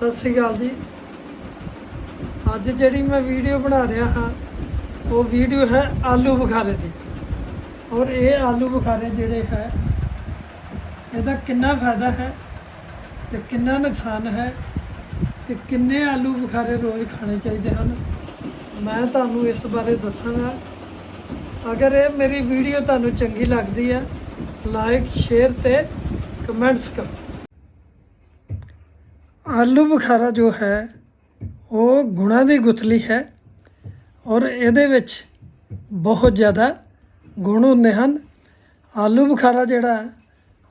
ਸਤਿ ਸ੍ਰੀ ਅਕਾਲ ਜੀ। ਅੱਜ ਜਿਹੜੀ ਮੈਂ ਵੀਡੀਓ ਬਣਾ ਰਿਹਾ ਹਾਂ, ਉਹ ਵੀਡੀਓ ਹੈ ਆਲੂ ਬੁਖਾਰੇ ਦੀ। ਔਰ ਇਹ ਆਲੂ ਬੁਖਾਰੇ ਜਿਹੜੇ ਹੈ, ਇਹਦਾ ਕਿੰਨਾ ਫਾਇਦਾ ਹੈ ਤੇ ਕਿੰਨਾ ਨੁਕਸਾਨ ਹੈ ਤੇ ਕਿੰਨੇ ਆਲੂ ਬੁਖਾਰੇ ਰੋਜ਼ ਖਾਣੇ ਚਾਹੀਦੇ ਹਨ, ਮੈਂ ਤੁਹਾਨੂੰ ਇਸ ਬਾਰੇ ਦੱਸਾਂਗਾ। ਅਗਰ ਇਹ ਮੇਰੀ ਵੀਡੀਓ ਤੁਹਾਨੂੰ ਚੰਗੀ ਲੱਗਦੀ ਹੈ ਲਾਈਕ ਸ਼ੇਅਰ ਤੇ ਕਮੈਂਟਸ ਕਰੋ। ਆਲੂ ਬੁਖਾਰਾ ਜੋ ਹੈ, ਉਹ ਗੁਣਾ ਦੀ ਗੁਥਲੀ ਹੈ ਔਰ ਇਹਦੇ ਵਿੱਚ ਬਹੁਤ ਜ਼ਿਆਦਾ ਗੁਣ ਹੁੰਦੇ ਹਨ। ਆਲੂ ਬੁਖਾਰਾ ਜਿਹੜਾ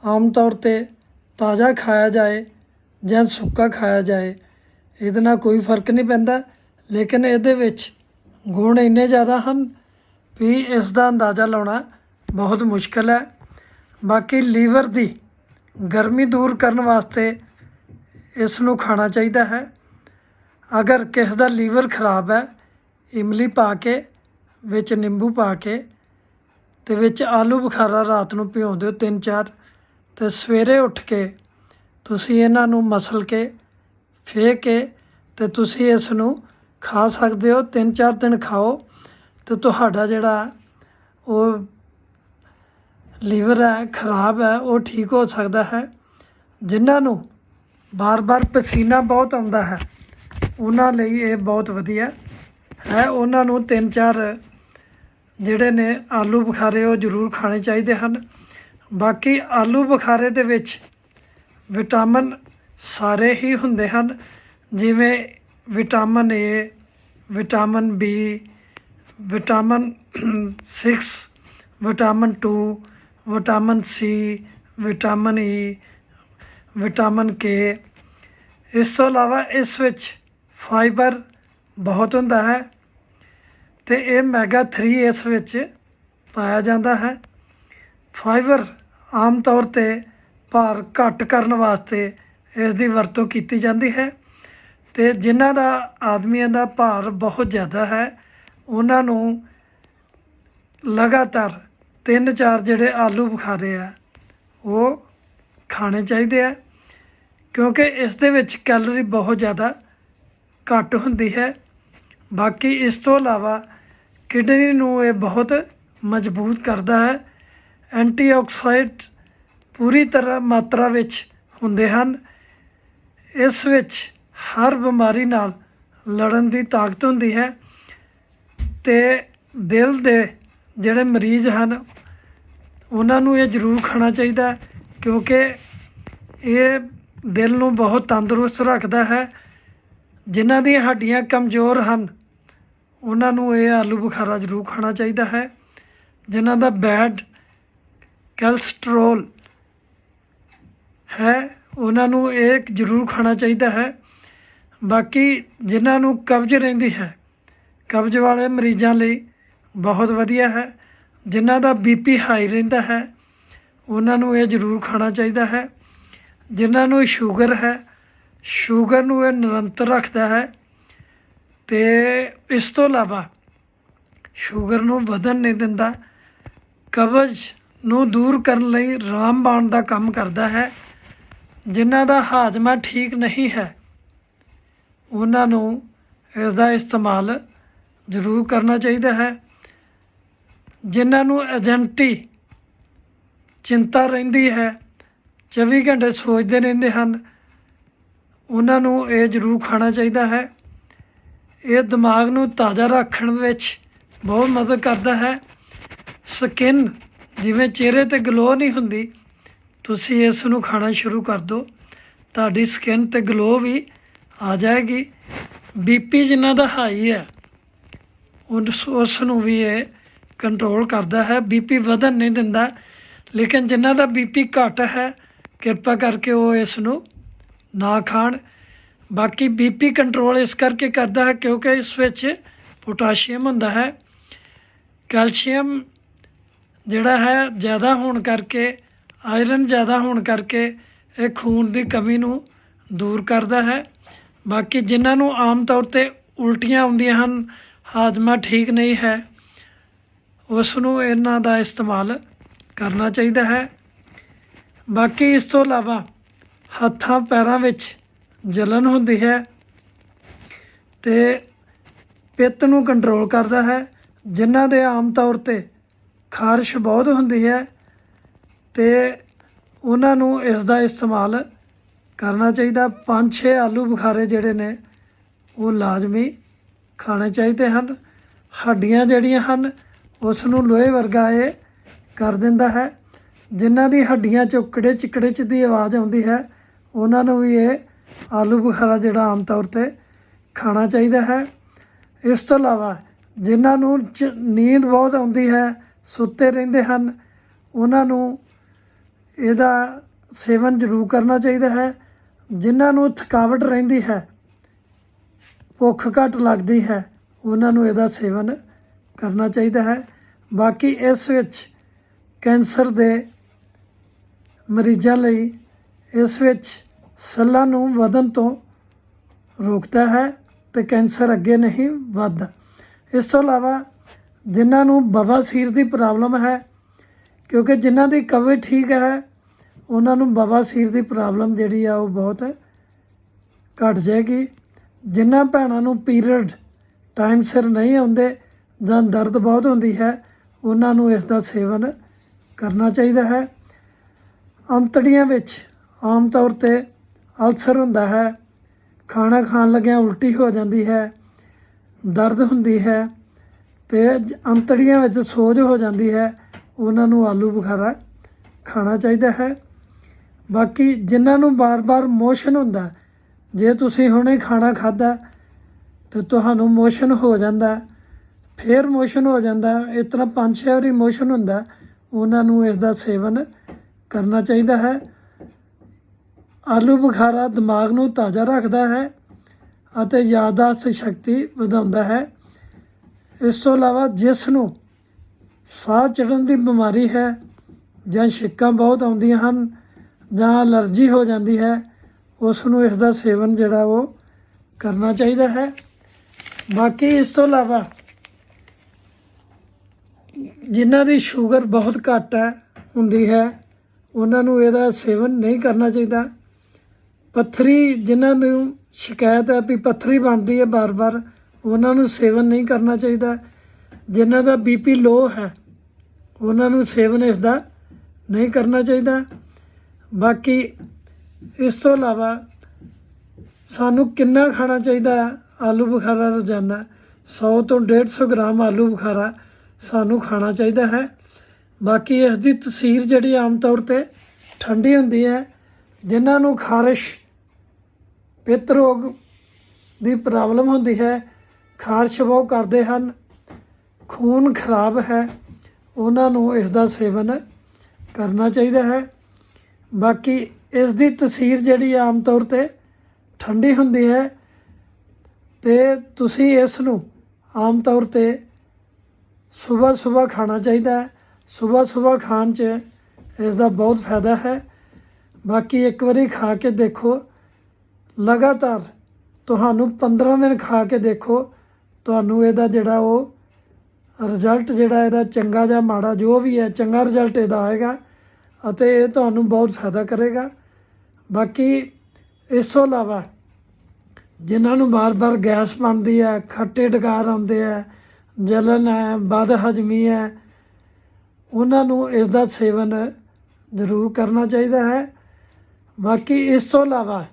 ਆਮ ਤੌਰ ਤੇ ਤਾਜ਼ਾ ਖਾਇਆ ਜਾਏ ਜਾਂ ਸੁੱਕਾ ਖਾਇਆ ਜਾਏ, ਇਹਦੇ ਨਾਲ ਕੋਈ ਫ਼ਰਕ ਨਹੀਂ ਪੈਂਦਾ। ਲੇਕਿਨ ਇਹਦੇ ਵਿੱਚ ਗੁਣ ਇੰਨੇ ਜ਼ਿਆਦਾ ਹਨ ਵੀ ਇਸ ਦਾ ਅੰਦਾਜ਼ਾ ਲਾਉਣਾ ਬਹੁਤ ਮੁਸ਼ਕਲ ਹੈ। ਬਾਕੀ ਲੀਵਰ ਦੀ ਗਰਮੀ ਦੂਰ ਕਰਨ ਵਾਸਤੇ ਇਸ ਨੂੰ ਖਾਣਾ ਚਾਹੀਦਾ ਹੈ। ਅਗਰ ਕਿਸੇ ਦਾ ਲੀਵਰ ਖਰਾਬ ਹੈ, ਇਮਲੀ ਪਾ ਕੇ, ਵਿੱਚ ਨਿੰਬੂ ਪਾ ਕੇ, ਤੇ ਵਿੱਚ ਆਲੂ ਬੁਖਾਰਾ ਰਾਤ ਨੂੰ ਭਿਉਂ ਦਿਓ ਤਿੰਨ ਚਾਰ, ਤੇ ਸਵੇਰੇ ਉੱਠ ਕੇ ਤੁਸੀਂ ਇਹਨਾਂ ਨੂੰ ਮਸਲ ਕੇ ਫੇਕ ਕੇ, ਤੇ ਤੁਸੀਂ ਇਸ ਨੂੰ ਖਾ ਸਕਦੇ ਹੋ, ਤਿੰਨ ਚਾਰ ਦਿਨ ਖਾਓ, ਤੇ ਤੁਹਾਡਾ ਜਿਹੜਾ ਉਹ ਲੀਵਰ ਹੈ, ਖਰਾਬ ਹੈ, ਉਹ ਠੀਕ ਹੋ ਸਕਦਾ ਹੈ। ਜਿਨ੍ਹਾਂ ਨੂੰ ਬਾਰ-ਬਾਰ ਪਸੀਨਾ ਬਹੁਤ ਆਉਂਦਾ ਹੈ। ਉਹਨਾਂ ਲਈ ਇਹ ਬਹੁਤ ਵਧੀਆ ਹੈ। ਉਹਨਾਂ ਨੂੰ ਤਿੰਨ ਚਾਰ ਜਿਹੜੇ ਨੇ ਆਲੂ ਬੁਖਾਰੇ ਉਹ ਜ਼ਰੂਰ ਖਾਣੇ ਚਾਹੀਦੇ ਹਨ। ਬਾਕੀ ਆਲੂ ਬੁਖਾਰੇ ਦੇ ਵਿੱਚ ਵਿਟਾਮਿਨ ਸਾਰੇ ਹੀ ਹੁੰਦੇ ਹਨ। ਜਿਵੇਂ vitamin A, vitamin B, vitamin 6 vitamin 2 vitamin C, vitamin E vitamin K ਇਸ ਤੋਂ ਇਲਾਵਾ ਇਸ ਵਿੱਚ ਫਾਈਬਰ ਬਹੁਤ ਹੁੰਦਾ ਹੈ ਤੇ ਇਹ ਮੈਗਾ 3 ਇਸ ਵਿੱਚ ਪਾਇਆ ਜਾਂਦਾ ਹੈ। ਫਾਈਬਰ ਆਮ ਤੌਰ ਤੇ ਭਾਰ ਘੱਟ ਕਰਨ ਵਾਸਤੇ ਇਸ ਦੀ ਵਰਤੋਂ ਕੀਤੀ ਜਾਂਦੀ ਹੈ ਤੇ ਜਿਨ੍ਹਾਂ ਦਾ ਆਦਮੀਆਂ ਦਾ ਭਾਰ ਬਹੁਤ ਜ਼ਿਆਦਾ ਹੈ, ਉਹਨਾਂ ਨੂੰ ਲਗਾਤਾਰ ਤਿੰਨ ਚਾਰ ਜਿਹੜੇ ਆਲੂ ਬੁਖਾਰੇ ਆ, ਉਹ ਖਾਣੇ ਚਾਹੀਦੇ ਆ, ਕਿਉਂਕਿ ਇਸ ਦੇ ਵਿੱਚ ਕੈਲਰੀ ਬਹੁਤ ਜ਼ਿਆਦਾ ਘੱਟ ਹੁੰਦੀ ਹੈ। ਬਾਕੀ ਇਸ ਤੋਂ ਇਲਾਵਾ ਕਿਡਨੀ ਨੂੰ ਇਹ ਬਹੁਤ ਮਜ਼ਬੂਤ ਕਰਦਾ ਹੈ। ਐਂਟੀਆਕਸਾਈਡ ਪੂਰੀ ਤਰ੍ਹਾਂ ਮਾਤਰਾ ਵਿੱਚ ਹੁੰਦੇ ਹਨ। ਇਸ ਵਿੱਚ ਹਰ ਬਿਮਾਰੀ ਨਾਲ ਲੜਨ ਦੀ ਤਾਕਤ ਹੁੰਦੀ ਹੈ ਤੇ ਦਿਲ ਦੇ ਜਿਹੜੇ ਮਰੀਜ਼ ਹਨ, ਉਹਨਾਂ ਨੂੰ ਇਹ ਜ਼ਰੂਰ ਖਾਣਾ ਚਾਹੀਦਾ ਹੈ। ਕਿਉਂਕਿ ਇਹ ਦਿਲ ਨੂੰ ਬਹੁਤ ਤੰਦਰੁਸਤ ਰੱਖਦਾ ਹੈ। ਜਿਨ੍ਹਾਂ ਦੀਆਂ ਹੱਡੀਆਂ ਕਮਜ਼ੋਰ ਹਨ, ਉਹਨਾਂ ਨੂੰ ਇਹ ਆਲੂ ਬੁਖਾਰਾ ਜ਼ਰੂਰ ਖਾਣਾ ਚਾਹੀਦਾ ਹੈ। ਜਿਨ੍ਹਾਂ ਦਾ ਬੈਡ ਕੈਲਸਟ੍ਰੋਲ ਹੈ, ਉਹਨਾਂ ਨੂੰ ਇਹ ਜ਼ਰੂਰ ਖਾਣਾ ਚਾਹੀਦਾ ਹੈ। ਬਾਕੀ ਜਿਨ੍ਹਾਂ ਨੂੰ ਕਬਜ਼ ਰਹਿੰਦੀ ਹੈ, ਕਬਜ਼ ਵਾਲੇ ਮਰੀਜ਼ਾਂ ਲਈ ਬਹੁਤ ਵਧੀਆ ਹੈ। ਜਿਨ੍ਹਾਂ ਦਾ ਬੀਪੀ ਹਾਈ ਰਹਿੰਦਾ ਹੈ ਉਹਨਾਂ ਨੂੰ ਇਹ ਜ਼ਰੂਰ ਖਾਣਾ ਚਾਹੀਦਾ ਹੈ। ਜਿਨ੍ਹਾਂ ਨੂੰ ਸ਼ੂਗਰ ਹੈ, ਸ਼ੂਗਰ ਨੂੰ ਇਹ ਨਿਰੰਤਰ ਰੱਖਦਾ ਹੈ ਤੇ ਇਸ ਤੋਂ ਇਲਾਵਾ ਸ਼ੂਗਰ ਨੂੰ ਵਧਣ ਨਹੀਂ ਦਿੰਦਾ, ਕਬਜ਼ ਨੂੰ ਦੂਰ ਕਰਨ ਲਈ ਰਾਮਬਾਣ ਦਾ ਕੰਮ ਕਰਦਾ ਹੈ। ਜਿਨ੍ਹਾਂ ਦਾ ਹਾਜ਼ਮਾ ਠੀਕ ਨਹੀਂ ਹੈ, ਉਹਨਾਂ ਨੂੰ ਇਸ ਦਾ ਇਸਤੇਮਾਲ ਜ਼ਰੂਰ ਕਰਨਾ ਚਾਹੀਦਾ ਹੈ। ਜਿਨ੍ਹਾਂ ਨੂੰ ਏਜੰਟੀ ਚਿੰਤਾ ਰਹਿੰਦੀ ਹੈ। 24 ਘੰਟੇ ਸੋਚਦੇ ਰਹਿੰਦੇ ਹਨ, ਉਹਨਾਂ ਨੂੰ ਇਹ ਜ਼ਰੂਰ ਖਾਣਾ ਚਾਹੀਦਾ ਹੈ। ਇਹ ਦਿਮਾਗ ਨੂੰ ਤਾਜ਼ਾ ਰੱਖਣ ਵਿੱਚ ਬਹੁਤ ਮਦਦ ਕਰਦਾ ਹੈ। ਸਕਿਨ ਜਿਵੇਂ ਚਿਹਰੇ ਤੇ ਗਲੋ ਨਹੀਂ ਹੁੰਦੀ, ਤੁਸੀਂ ਇਸ ਨੂੰ ਖਾਣਾ ਸ਼ੁਰੂ ਕਰ ਦਿਓ। ਤੁਹਾਡੀ ਸਕਿਨ ਤੇ ਗਲੋ ਵੀ ਆ ਜਾਏਗੀ। ਬੀਪੀ ਜਿਨ੍ਹਾਂ ਦਾ ਹਾਈ ਹੈ, ਉਸ ਉਸ ਨੂੰ ਵੀ ਇਹ ਕੰਟਰੋਲ ਕਰਦਾ ਹੈ। ਬੀਪੀ ਵਧਣ ਨਹੀਂ ਦਿੰਦਾ। ਲੇਕਿਨ ਜਿਨ੍ਹਾਂ ਦਾ ਬੀਪੀ ਘੱਟ ਹੈ, ਕਿਰਪਾ ਕਰਕੇ ਉਹ ਇਸ ਨੂੰ ਨਾ ਖਾਣ। ਬਾਕੀ ਬੀਪੀ ਕੰਟਰੋਲ ਇਸ ਕਰਕੇ ਕਰਦਾ ਹੈ ਕਿਉਂਕਿ ਇਸ ਵਿੱਚ ਪੋਟਾਸ਼ੀਅਮ ਹੁੰਦਾ ਹੈ। ਕੈਲਸ਼ੀਅਮ ਜਿਹੜਾ ਹੈ ਜ਼ਿਆਦਾ ਹੋਣ ਕਰਕੇ, ਆਇਰਨ ਜ਼ਿਆਦਾ ਹੋਣ ਕਰਕੇ ਇਹ ਖੂਨ ਦੀ ਕਮੀ ਨੂੰ ਦੂਰ ਕਰਦਾ ਹੈ। ਬਾਕੀ ਜਿਨ੍ਹਾਂ ਨੂੰ ਆਮ ਤੌਰ ਤੇ ਉਲਟੀਆਂ ਆਉਂਦੀਆਂ ਹਨ, ਹਾਜ਼ਮਾ ਠੀਕ ਨਹੀਂ ਹੈ, ਉਸ ਨੂੰ ਇਹਨਾਂ ਦਾ ਇਸਤੇਮਾਲ ਕਰਨਾ ਚਾਹੀਦਾ ਹੈ। ਬਾਕੀ ਇਸ ਤੋਂ ਇਲਾਵਾ ਹੱਥਾਂ ਪੈਰਾਂ ਵਿੱਚ ਜਲਨ ਹੁੰਦੀ ਹੈ ਤੇ ਪਿੱਤ ਨੂੰ ਕੰਟਰੋਲ ਕਰਦਾ ਹੈ, ਜਿਨ੍ਹਾਂ ਦੇ ਆਮ ਤੌਰ ਤੇ ਖਾਰਸ਼ ਬਹੁਤ ਹੁੰਦੀ ਹੈ ਤੇ ਉਹਨਾਂ ਨੂੰ ਇਸ ਦਾ ਇਸਤੇਮਾਲ ਕਰਨਾ ਚਾਹੀਦਾ। ਪੰਜ ਛੇ ਆਲੂ ਬੁਖਾਰੇ ਜਿਹੜੇ ਨੇ, ਉਹ ਲਾਜ਼ਮੀ ਖਾਣੇ ਚਾਹੀਦੇ ਹਨ। ਹੱਡੀਆਂ ਜਿਹੜੀਆਂ ਹਨ, ਉਸ ਨੂੰ ਲੋਹੇ ਵਰਗਾ ਇਹ ਕਰ ਦਿੰਦਾ ਹੈ। ਜਿਨ੍ਹਾਂ ਦੀ ਹੱਡੀਆਂ ਚੋਂ ਕਿੜੇ ਚਿਕੜੇ ਚ ਦੀ ਆਵਾਜ਼ ਆਉਂਦੀ ਹੈ, ਉਹਨਾਂ ਨੂੰ ਵੀ ਇਹ ਆਲੂ ਬੁਖਾਰਾ ਜਿਹੜਾ ਆਮ ਤੌਰ ਤੇ ਖਾਣਾ ਚਾਹੀਦਾ ਹੈ। ਇਸ ਤੋਂ ਇਲਾਵਾ ਜਿਨ੍ਹਾਂ ਨੂੰ ਚ- ਨੀਂਦ ਬਹੁਤ ਆਉਂਦੀ ਹੈ, ਸੁੱਤੇ ਰਹਿੰਦੇ ਹਨ, ਉਹਨਾਂ ਨੂੰ ਇਹਦਾ ਸੇਵਨ ਜ਼ਰੂਰ ਕਰਨਾ ਚਾਹੀਦਾ ਹੈ। ਜਿਨ੍ਹਾਂ ਨੂੰ ਥਕਾਵਟ ਰਹਿੰਦੀ ਹੈ, ਭੁੱਖ ਘੱਟ ਲੱਗਦੀ ਹੈ, ਉਹਨਾਂ ਨੂੰ ਇਹਦਾ ਸੇਵਨ ਕਰਨਾ ਚਾਹੀਦਾ ਹੈ। ਬਾਕੀ ਇਸ ਵਿੱਚ ਕੈਂਸਰ ਦੇ ਮਰੀਜ਼ਾਂ ਲਈ ਇਸ ਵਿੱਚ ਸੱਲਾਂ ਨੂੰ ਵਧਣ ਤੋਂ ਰੋਕਦਾ ਹੈ ਤੇ ਕੈਂਸਰ ਅੱਗੇ ਨਹੀਂ ਵੱਧਦਾ। ਇਸ ਤੋਂ ਇਲਾਵਾ ਜਿਨ੍ਹਾਂ ਨੂੰ ਬਵਾਸੀਰ ਦੀ ਪ੍ਰੋਬਲਮ ਹੈ, ਕਿਉਂਕਿ ਜਿਨ੍ਹਾਂ ਦੀ ਕਵਰ ਠੀਕ ਹੈ, ਉਹਨਾਂ ਨੂੰ ਬਵਾਸੀਰ ਦੀ ਪ੍ਰੋਬਲਮ ਜਿਹੜੀ ਆ ਉਹ ਬਹੁਤ ਘਟ ਜਾਏਗੀ। ਜਿਨ੍ਹਾਂ ਭੈਣਾਂ ਨੂੰ ਪੀਰੀਅਡ ਟਾਈਮ ਸਿਰ ਨਹੀਂ ਆਉਂਦੇ ਜਾਂ ਦਰਦ ਬਹੁਤ ਹੁੰਦੀ ਹੈ, ਉਹਨਾਂ ਨੂੰ ਇਸ ਦਾ ਸੇਵਨ ਕਰਨਾ ਚਾਹੀਦਾ ਹੈ। ਅੰਤੜੀਆਂ ਵਿੱਚ ਆਮ ਤੌਰ ਤੇ ਅਲਸਰ ਹੁੰਦਾ ਹੈ। ਖਾਣਾ ਖਾਣ ਲੱਗਿਆਂ ਉਲਟੀ ਹੋ ਜਾਂਦੀ ਹੈ, ਦਰਦ ਹੁੰਦੀ ਹੈ ਤੇ ਅੰਤੜੀਆਂ ਵਿੱਚ ਸੋਜ ਹੋ ਜਾਂਦੀ ਹੈ। ਉਹਨਾਂ ਨੂੰ ਆਲੂ ਬੁਖਾਰਾ ਖਾਣਾ ਚਾਹੀਦਾ ਹੈ। ਬਾਕੀ ਜਿਨ੍ਹਾਂ ਨੂੰ ਬਾਰ-ਬਾਰ ਮੋਸ਼ਨ ਹੁੰਦਾ, ਜੇ ਤੁਸੀਂ ਹੁਣੇ ਖਾਣਾ ਖਾਦਾ ਤੇ ਤੁਹਾਨੂੰ ਮੋਸ਼ਨ ਹੋ ਜਾਂਦਾ, ਫੇਰ ਮੋਸ਼ਨ ਹੋ ਜਾਂਦਾ, ਇਸ ਤਰ੍ਹਾਂ ਪੰਜ ਛੇ ਵਾਰੀ ਮੋਸ਼ਨ ਹੁੰਦਾ ਉਹਨਾਂ ਨੂੰ ਇਸ ਦਾ ਸੇਵਨ ਕਰਨਾ ਚਾਹੀਦਾ ਹੈ। ਆਲੂ ਬੁਖਾਰਾ ਦਿਮਾਗ ਨੂੰ ਤਾਜ਼ਾ ਰੱਖਦਾ ਹੈ ਅਤੇ ਯਾਦਾਸ਼ਤ ਸ਼ਕਤੀ ਵਧਾਉਂਦਾ ਹੈ। ਇਸ ਤੋਂ ਇਲਾਵਾ ਜਿਸ ਨੂੰ ਸਾਹ ਚੜ੍ਹਨ ਦੀ ਬਿਮਾਰੀ ਹੈ ਜਾਂ ਛਿੱਕਾਂ ਬਹੁਤ ਆਉਂਦੀਆਂ ਹਨ ਜਾਂ ਅਲਰਜੀ ਹੋ ਜਾਂਦੀ ਹੈ, ਉਸ ਨੂੰ ਇਸ ਦਾ ਸੇਵਨ ਜਿਹੜਾ ਉਹ ਕਰਨਾ ਚਾਹੀਦਾ ਹੈ। ਬਾਕੀ ਇਸ ਤੋਂ ਇਲਾਵਾ ਜਿਨ੍ਹਾਂ ਦੀ ਸ਼ੂਗਰ ਬਹੁਤ ਘੱਟ ਹੈ, ਹੁੰਦੀ ਹੈ, ਉਹਨਾਂ ਨੂੰ ਇਹਦਾ ਸੇਵਨ ਨਹੀਂ ਕਰਨਾ ਚਾਹੀਦਾ। ਪੱਥਰੀ ਜਿਨ੍ਹਾਂ ਨੂੰ ਸ਼ਿਕਾਇਤ ਹੈ ਵੀ ਪੱਥਰੀ ਬਣਦੀ ਹੈ ਬਾਰ-ਬਾਰ, ਉਹਨਾਂ ਨੂੰ ਸੇਵਨ ਨਹੀਂ ਕਰਨਾ ਚਾਹੀਦਾ। ਜਿਨ੍ਹਾਂ ਦਾ ਬੀਪੀ ਲੋ ਹੈ, ਉਹਨਾਂ ਨੂੰ ਸੇਵਨ ਇਸ ਦਾ ਨਹੀਂ ਕਰਨਾ ਚਾਹੀਦਾ। ਬਾਕੀ ਇਸ ਤੋਂ ਇਲਾਵਾ ਸਾਨੂੰ ਕਿੰਨਾ ਖਾਣਾ ਚਾਹੀਦਾ ਆਲੂ ਬੁਖਾਰਾ ਰੋਜ਼ਾਨਾ 100 ਤੋਂ 150 ਗ੍ਰਾਮ ਆਲੂ ਬੁਖਾਰਾ ਸਾਨੂੰ ਖਾਣਾ ਚਾਹੀਦਾ ਹੈ। ਬਾਕੀ ਇਸ ਦੀ ਤਸੀਰ ਜਿਹੜੀ ਆਮ ਤੌਰ ਤੇ ਠੰਡੀ ਹੁੰਦੀ ਹੈ, ਜਿਨ੍ਹਾਂ ਨੂੰ ਖਾਰਿਸ਼, ਪਿੱਤ ਰੋਗ ਦੀ ਪ੍ਰੋਬਲਮ ਹੁੰਦੀ ਹੈ, ਖਾਰਸ਼ ਬਹੁਤ ਕਰਦੇ ਹਨ, ਖੂਨ ਖਰਾਬ ਹੈ, ਉਹਨਾਂ ਨੂੰ ਇਸ ਦਾ ਸੇਵਨ ਕਰਨਾ ਚਾਹੀਦਾ ਹੈ। ਬਾਕੀ ਇਸ ਦੀ ਤਸੀਰ ਜਿਹੜੀ ਆਮ ਤੌਰ ਤੇ ਠੰਡੀ ਹੁੰਦੀ ਹੈ, ਤੇ ਤੁਸੀਂ ਇਸ ਨੂੰ ਆਮ ਤੌਰ ਤੇ ਸਵੇਰ ਸਵੇਰ ਖਾਣਾ ਚਾਹੀਦਾ ਹੈ। ਸਵੇਰ ਸਵੇਰ ਖਾਣ 'ਚ ਇਸ ਦਾ ਬਹੁਤ ਫਾਇਦਾ ਹੈ। ਬਾਕੀ ਇੱਕ ਵਾਰੀ ਖਾ ਕੇ ਦੇਖੋ। ਲਗਾਤਾਰ ਤੁਹਾਨੂੰ 15 ਦਿਨ ਖਾ ਕੇ ਦੇਖੋ। ਤੁਹਾਨੂੰ ਇਹਦਾ ਜਿਹੜਾ ਉਹ ਰਿਜ਼ਲਟ ਜਿਹੜਾ ਇਹਦਾ ਚੰਗਾ ਜਾਂ ਮਾੜਾ ਜੋ ਵੀ ਹੈ, ਚੰਗਾ ਰਿਜ਼ਲਟ ਇਹਦਾ ਆਏਗਾ ਅਤੇ ਇਹ ਤੁਹਾਨੂੰ ਬਹੁਤ ਫਾਇਦਾ ਕਰੇਗਾ। ਬਾਕੀ ਇਸ ਤੋਂ ਇਲਾਵਾ ਜਿਨ੍ਹਾਂ ਨੂੰ ਬਾਰ-ਬਾਰ ਗੈਸ ਬਣਦੀ ਹੈ, ਖੱਟੇ ਡਕਾਰ ਆਉਂਦੇ ਹੈ ਜਲਨ ਹੈ, ਬਦ ਹਜਮੀ ਹੈ, ਉਹਨਾਂ ਨੂੰ ਇਸ ਦਾ ਸੇਵਨ ਜ਼ਰੂਰ ਕਰਨਾ ਚਾਹੀਦਾ ਹੈ। ਬਾਕੀ ਇਸ ਤੋਂ ਇਲਾਵਾ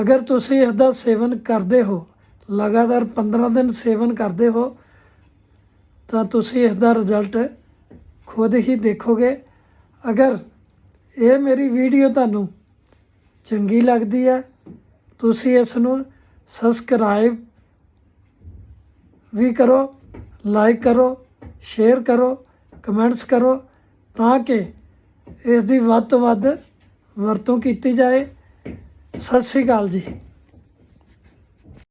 ਅਗਰ ਤੁਸੀਂ ਇਸ ਦਾ ਸੇਵਨ ਕਰਦੇ ਹੋ, ਲਗਾਤਾਰ 15 ਦਿਨ ਸੇਵਨ ਕਰਦੇ ਹੋ, ਤਾਂ ਤੁਸੀਂ ਇਸ ਦਾ ਰਿਜ਼ਲਟ ਖੁਦ ਹੀ ਦੇਖੋਗੇ। ਅਗਰ ਇਹ ਮੇਰੀ ਵੀਡੀਓ ਤੁਹਾਨੂੰ ਚੰਗੀ ਲੱਗਦੀ ਹੈ, ਤੁਸੀਂ ਇਸ ਨੂੰ ਸਬਸਕ੍ਰਾਈਬ ਵੀ ਕਰੋ। ਲਾਈਕ ਕਰੋ ਸ਼ੇਅਰ ਕਰੋ ਕਮੈਂਟਸ ਕਰੋ ਤਾਂ ਕਿ ਇਸ ਦੀ ਵੱਧ ਤੋਂ ਵੱਧ ਵਰਤੋਂ ਕੀਤੀ ਜਾਏ। ਸਤਿ ਸ੍ਰੀ ਅਕਾਲ ਜੀ।